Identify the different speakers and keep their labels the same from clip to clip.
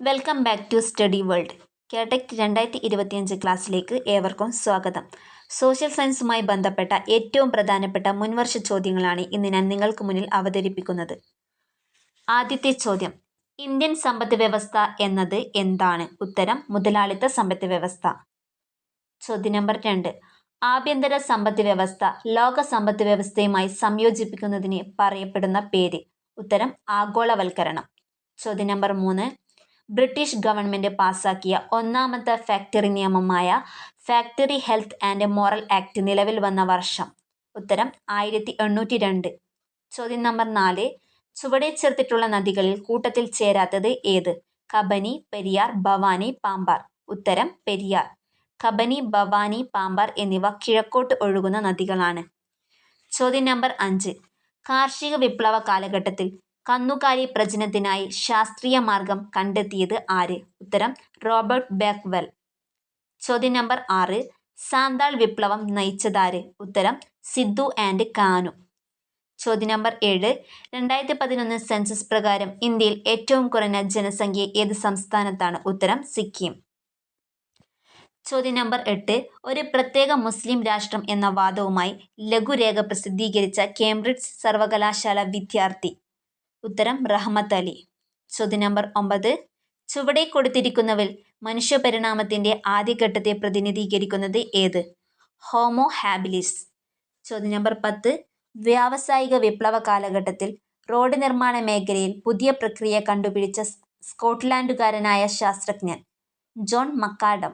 Speaker 1: Welcome back to study world കേടെക് രണ്ടായിരത്തി ഇരുപത്തിയഞ്ച് ക്ലാസ്സിലേക്ക് ഏവർക്കും സ്വാഗതം. സോഷ്യൽ സയൻസുമായി ബന്ധപ്പെട്ട ഏറ്റവും പ്രധാനപ്പെട്ട മുൻവർഷ ചോദ്യങ്ങളാണ് ഇന്ന് ഞാൻ നിങ്ങൾക്ക് മുന്നിൽ അവതരിപ്പിക്കുന്നത്. ആദ്യത്തെ ചോദ്യം ഇന്ത്യൻ സമ്പദ് വ്യവസ്ഥ എന്നത് എന്താണ്? ഉത്തരം മുതലാളിത്ത സമ്പദ് വ്യവസ്ഥ. ചോദ്യം നമ്പർ രണ്ട് ആഭ്യന്തര സമ്പദ് വ്യവസ്ഥ ലോക സമ്പദ് വ്യവസ്ഥയുമായി സംയോജിപ്പിക്കുന്നതിന് പറയപ്പെടുന്ന പേര്. ഉത്തരം ആഗോളവൽക്കരണം. ചോദ്യം നമ്പർ മൂന്ന് ബ്രിട്ടീഷ് ഗവൺമെന്റ് പാസാക്കിയ ഒന്നാമത്തെ factory നിയമമായ factory health and moral act നിലവിൽ വന്ന വർഷം. ഉത്തരം ആയിരത്തി എണ്ണൂറ്റി രണ്ട് ചോദ്യം നമ്പർ നാല്. ചുവടെ ചേർത്തിട്ടുള്ള നദികളിൽ കൂട്ടത്തിൽ ചേരാത്തത് ഏത്? കബനി പെരിയാർ ഭവാനി പാമ്പാർ. ഉത്തരം പെരിയാർ. കബനി ഭവാനി പാമ്പാർ എന്നിവ കിഴക്കോട്ട് ഒഴുകുന്ന നദികളാണ്. ചോദ്യം നമ്പർ അഞ്ച്. കാർഷിക വിപ്ലവ കാലഘട്ടത്തിൽ കന്നുകാലി പ്രജനത്തിനായി ശാസ്ത്രീയ മാർഗം കണ്ടെത്തിയത് ആര്? ഉത്തരം റോബർട്ട് ബേക്ക്വെൽ. ചോദ്യം നമ്പർ ആറ് സാന്താൾ വിപ്ലവം നയിച്ചതാര്? ഉത്തരം സിദ്ധു ആൻഡ് കാനു. ചോദ്യം നമ്പർ ഏഴ് രണ്ടായിരത്തി പതിനൊന്ന് സെൻസസ് പ്രകാരം ഇന്ത്യയിൽ ഏറ്റവും കുറഞ്ഞ ജനസംഖ്യ ഏത് സംസ്ഥാനത്താണ്? ഉത്തരം സിക്കിം. ചോദ്യം നമ്പർ എട്ട് ഒരു പ്രത്യേക മുസ്ലിം രാഷ്ട്രം എന്ന വാദവുമായി ലഘുരേഖ പ്രസിദ്ധീകരിച്ച കേംബ്രിഡ്ജ് സർവകലാശാല വിദ്യാർത്ഥി ഉത്തരം റഹ്മത്ത് അലി. ചോദ്യ നമ്പർ ഒമ്പത്. ചുവടെ കൊടുത്തിരിക്കുന്നവൽ മനുഷ്യപരിണാമത്തിന്റെ ആദ്യഘട്ടത്തെ പ്രതിനിധീകരിക്കുന്നത് ഏത്? Homo habilis. ചോദ്യ നമ്പർ പത്ത്. വ്യാവസായിക വിപ്ലവ കാലഘട്ടത്തിൽ റോഡ് നിർമ്മാണ മേഖലയിൽ പുതിയ പ്രക്രിയ കണ്ടുപിടിച്ച സ്കോട്ട്ലാൻഡുകാരനായ ശാസ്ത്രജ്ഞൻ ജോൺ മക്കാഡം.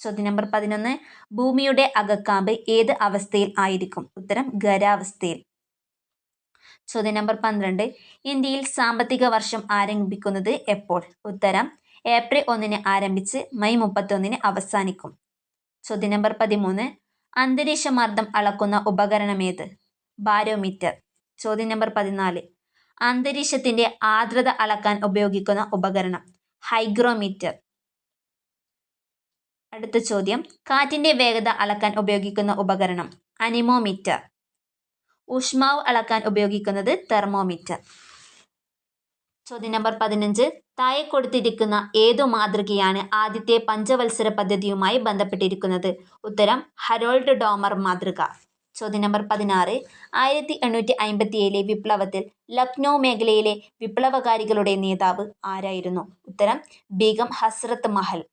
Speaker 1: ചോദ്യ നമ്പർ പതിനൊന്ന്. ഭൂമിയുടെ അകക്കാമ്പ് ഏത് അവസ്ഥയിൽ ആയിരിക്കും? ഉത്തരം ഖരാവസ്ഥയിൽ ചോദ്യം നമ്പർ പന്ത്രണ്ട്. ഇന്ത്യയിൽ സാമ്പത്തിക വർഷം ആരംഭിക്കുന്നത് എപ്പോൾ? ഉത്തരം ഏപ്രിൽ ഒന്നിന് ആരംഭിച്ച് മെയ് മുപ്പത്തൊന്നിന് അവസാനിക്കും. ചോദ്യം നമ്പർ പതിമൂന്ന്. അന്തരീക്ഷ മർദ്ദം അളക്കുന്ന ഉപകരണമേത് ബാരോമീറ്റർ. ചോദ്യം നമ്പർ പതിനാല്. അന്തരീക്ഷത്തിന്റെ ആർദ്രത അളക്കാൻ ഉപയോഗിക്കുന്ന ഉപകരണം ഹൈഗ്രോമീറ്റർ. അടുത്ത ചോദ്യം. കാറ്റിന്റെ വേഗത അളക്കാൻ ഉപയോഗിക്കുന്ന ഉപകരണം അനിമോമീറ്റർ. ഊഷ്മാവ് അളക്കാൻ ഉപയോഗിക്കുന്നത് തെർമോമീറ്റർ. ചോദ്യം നമ്പർ പതിനഞ്ച്. താഴെ കൊടുത്തിരിക്കുന്ന ഏതു മാതൃകയാണ് ആദ്യത്തെ പഞ്ചവത്സര പദ്ധതിയുമായി ബന്ധപ്പെട്ടിരിക്കുന്നത്? ഉത്തരം ഹരോൾഡ് ഡോമർ മാതൃക. ചോദ്യം നമ്പർ പതിനാറ്. ആയിരത്തി എണ്ണൂറ്റി അമ്പത്തി ഏഴിലെ വിപ്ലവത്തിൽ ലക്നൗ മേഖലയിലെ വിപ്ലവകാരികളുടെ നേതാവ് ആരായിരുന്നു? ഉത്തരം ബീഗം ഹസ്രത്ത് മഹൽ.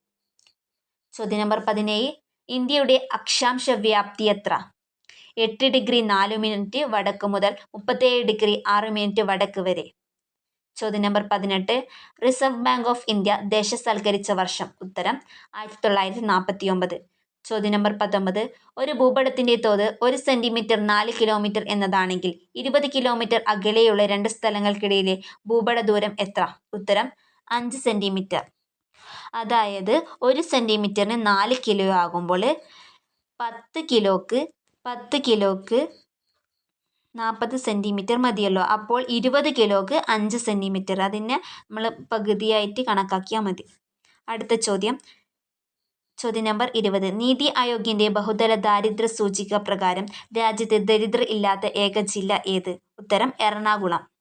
Speaker 1: ചോദ്യം നമ്പർ പതിനേഴ്. ഇന്ത്യയുടെ അക്ഷാംശ വ്യാപ്തി എത്ര? എട്ട് ഡിഗ്രി നാല് മിനിറ്റ് വടക്ക് മുതൽ മുപ്പത്തേഴ് ഡിഗ്രി ആറ് മിനിറ്റ് വടക്ക് വരെ. ചോദ്യം നമ്പർ പതിനെട്ട്. റിസർവ് ബാങ്ക് ഓഫ് ഇന്ത്യ ദേശസൽക്കരിച്ച വർഷം. ഉത്തരം ആയിരത്തി തൊള്ളായിരത്തി നാൽപ്പത്തി ഒമ്പത് ചോദ്യം നമ്പർ പത്തൊമ്പത്. ഒരു ഭൂപടത്തിന്റെ തോത് ഒരു സെന്റിമീറ്റർ നാല് കിലോമീറ്റർ എന്നതാണെങ്കിൽ ഇരുപത് കിലോമീറ്റർ അകലെയുള്ള രണ്ട് സ്ഥലങ്ങൾക്കിടയിലെ ഭൂപട ദൂരം എത്ര? ഉത്തരം അഞ്ച് സെന്റിമീറ്റർ. അതായത് ഒരു സെന്റിമീറ്ററിന് നാല് കിലോ ആകുമ്പോൾ പത്ത് കിലോക്ക് പത്ത് കിലോക്ക് നാൽപ്പത് സെന്റിമീറ്റർ മതിയല്ലോ. അപ്പോൾ ഇരുപത് കിലോക്ക് അഞ്ച് സെന്റിമീറ്റർ അതിനെ നമ്മൾ പകുതിയായിട്ട് കണക്കാക്കിയാൽ മതി. അടുത്ത ചോദ്യം. ചോദ്യം നമ്പർ ഇരുപത്. നീതി ആയോഗിന്റെ ബഹുതല ദാരിദ്ര്യ സൂചിക പ്രകാരം രാജ്യത്തെ ദരിദ്രർ ഇല്ലാത്ത ഏക ജില്ല ഏത്? ഉത്തരം എറണാകുളം.